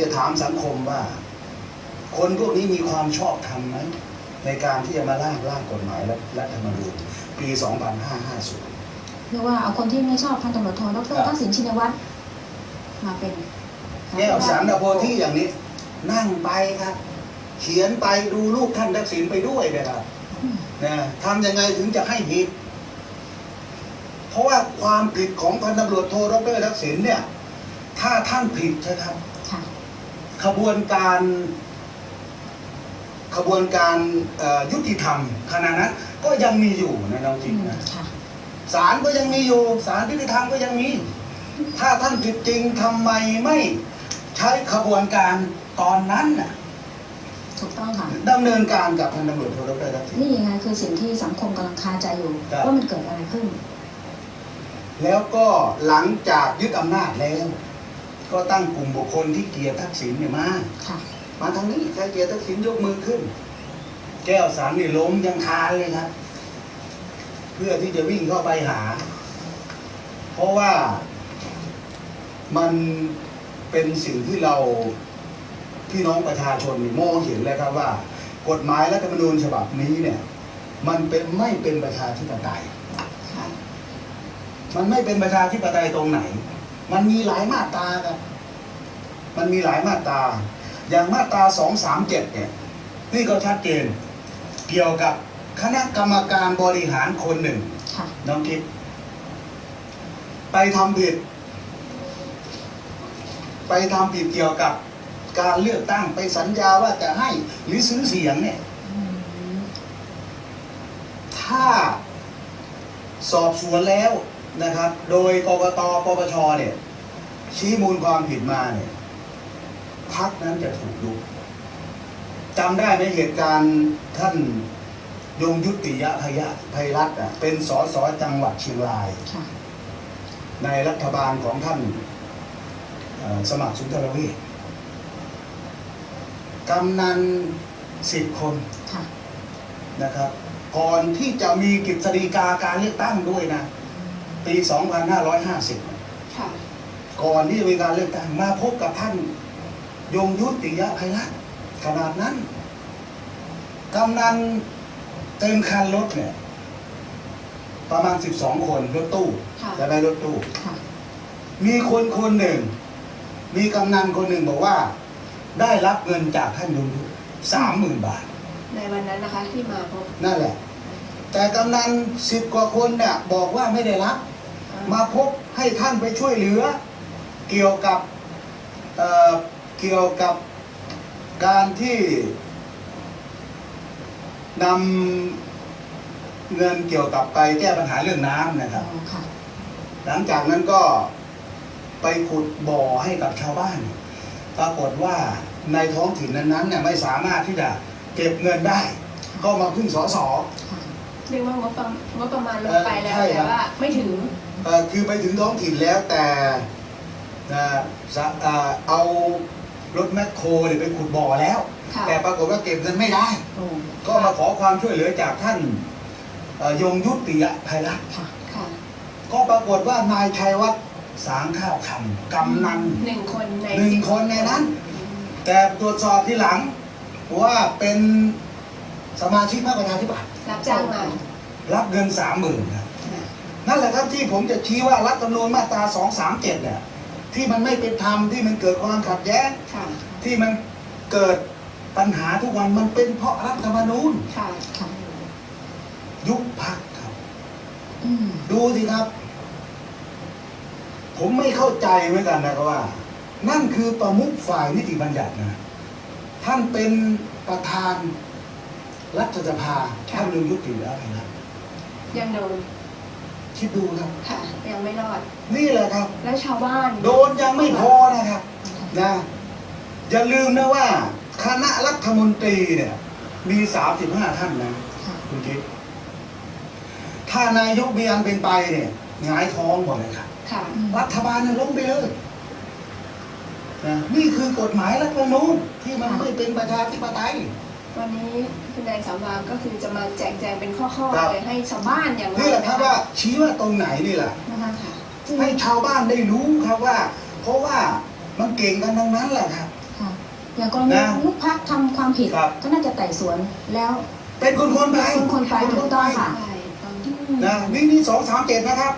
จะถามสังคมว่า คนพวกนี้มีความชอบธรรมไหมในการที่จะมาร่างร่างกฎหมายและรัฐธรรมนูญปี 2550เรียกว่าเอาคนที่ไม่ชอบพันตำรวจโทดรทักษิณชินวัตรมาเป็นแก้วสารนโพธิอย่างนี้ นั่งไปครับ เขียนไปดูรูปท่านทักษิณไปด้วยนะครับนะทำยังไงถึงจะให้ผิด เพราะว่าความผิดของพันตำรวจโทดรทักษิณเนี่ย ถ้าท่านผิดใช่ครับ ขบวนการขบวนการเอ่อยุติธรรมขณะนั้นก็ยังมีอยู่นะน้องอืจิ๊กมนะค่ะศาลก็ยังมีอยู่ศาลยุติธรรมก็ยังมี ถ้าท่านผิดจริงทำไมไม่ใช้ขบวนการตอนนั้นน่ะถูกต้องค่ะดำเนินการกับพันตำรวจโทดรทักษิณนี่ไงคือสิ่งที่สังคมกำลังคาใจอยู่ครับว่ามันเกิดอะไรขึ้น แล้วก็หลังจากยึดอำนาจแล้ว ก็ตั้งกลุ่มบุคคลที่เกลียดทักษิณเนี่ยมาค่ะมาทางนี้ใครเกลียดทักษิณยกมือขึ้น แก้วสารนี่ล้มยังคานเลยครับ เพื่อที่จะวิ่งเข้าไปหา เพราะว่ามันเป็นสิ่งที่เราพี่น้องประชาชนนี่มองเห็นเลยครับว่า กฎหมายรัฐธรรมนูญฉบับนี้เนี่ย มันเป็นไม่เป็นประชาธิปไตยค่ะมันไม่เป็นประชาธิปไตยตรงไหน มันมีหลายมาตราครับมันมีหลายมาตรา อย่างมาตราสองสามเจ็ดเนี่ยนี่ก็ชัดเจน เกี่ยวกับคณะกรรมการบริหารคนหนึ่งค่ะน้องคิดไปทำผิด ไปทำผิดเกี่ยวกับการเลือกตั้งไปสัญญาว่าจะให้หรือซื้อเสียงเนี่ยอืมถ้าสอบสวนแล้ว นะครับ โดยกกตปปชเนี่ย ชี้มูลความผิดมาเนี่ยพักนั้นจะถูกยุบจำได้ไหมเหตุการณ์ท่านยงยุติยะพยะภัยรัตน์อะเป็นสสจังหวัดเชียงรายค่ะในรัฐบาลของท่านเอ่อสมัครสุนทรเวชกำนันสิบคนค่ะนะครับ ก่อนที่จะมีกฤษฎีกาการเลือกตั้งด้วยนะ ปี 2550ค่ะก่อนที่จะมีการเลือกตั้งมาพบกับท่าน ยงยุติยะภัยรัตน์ขนาดนั้นกำนันเต็มคันรถเนี่ย ประมาณ 12 คนรถตู้ค่ะจะได้รถตู้ค่ะมีคนคนหนึ่ง มีกำนันคนหนึ่งบอกว่า ได้รับเงินจากท่านยงยุทสามหมื่นบาท ในวันนั้นนะคะที่มาพบนั่นแหละ แต่กำนันสิบกว่าคนเนี่ยบอกว่าไม่ได้รับ มาพบให้ท่านไปช่วยเหลือ เกี่ยวกับเอ่อเกี่ยวกับการที่นำเงินเกี่ยวกับไปแก้ปัญหาเรื่องน้ำนะครับอ๋อค่ะหลังจากนั้นก็ไปขุดบ่อให้กับชาวบ้าน ปรากฏว่าในท้องถิ่นนั้นๆเนี่ยไม่สามารถที่จะเก็บเงินได้ ก็มาพึ่งสอสอค่ะ เรียกว่างบประงบประมาณลงไปแล้วใช่ครัแต่บ ว่าไม่ถึง เอ่อคือไปถึงท้องถิ่นแล้วแต่นะสะเอ่อเอารถแมคโครเนี่ยไปขุดบ่อแล้ว ค่ะแต่ปรากฏว่าเก็บเงินไม่ได้ โอ้ก็มาขอความช่วยเหลือจากท่านเอ่อยงยุติยะภัยรัตน์ค่ะค่ะก็ปรากฏว่านายชัยวัฒน์สางข้าวคำกำนัน หนึ่งคนในหนึ่งสิบคนในนั้น แต่ตรวจสอบที่หลังว่าเป็นสมาชิกพรรคประชาธิปัตย์ รับจ้างมารับเงินสามหมื่นครับค่ะนั่นแหละครับที่ผมจะชี้ว่ารัฐธรรมนูญมาตรา237เนี่ยที่มันไม่เป็นธรรมที่มันเกิดความขัดแย้งค่ะที่มันเกิดปัญหาทุกวันมันเป็นเพราะรัฐธรรมนูญค่ะค่ะยุบพักครับอืมดูสิครับ ผมไม่เข้าใจเหมือนกันนะครับว่า นั่นคือประมุขฝ่ายนิติบัญญัตินะ ท่านเป็นประธาน รัฐสภาท่านยงยุติแล้วนะยังโดนคิดดูครับค่ะยังไม่รอด นี่แหละครับ แล้วชาวบ้าน โดนยังไม่พอนะครับนะอย่าลืมนะว่า คณะรัฐมนตรีเนี่ย มีสามสิบห้าท่านนะค่ะคุณคิดถ้านายกมีอันเป็นไปเนี่ยหงายท้องหมดเลยครับค่ะอืมรัฐบาลเนี่ยล้มไปเลยนะนี่คือกฎหมายรัฐธรรมนูญที่มันไม่เป็นประชาธิปไตย วันนี้คุณนายสามวาก็คือจะมาแจกแจงเป็นข้อครัๆบเลยให้ชาวบ้านอย่างเรานี่แหละครับนว่าชี้ว่าตรงไหนนี่แหละนะคะค่ะให้ชาวบ้านได้รู้ครับว่า เพราะว่ามันเก่งกันทั้งนั้นแหละครับคอย่างกรณีนะลูกพักทำความผิดครับก็น่าจะไต่สวนแล้ว เป็นคนคนไปเป็นคนคนไปถูกต้องค่ะใช่ตอนอืมนะนี่นี่สองสามเจ็ดนะครับ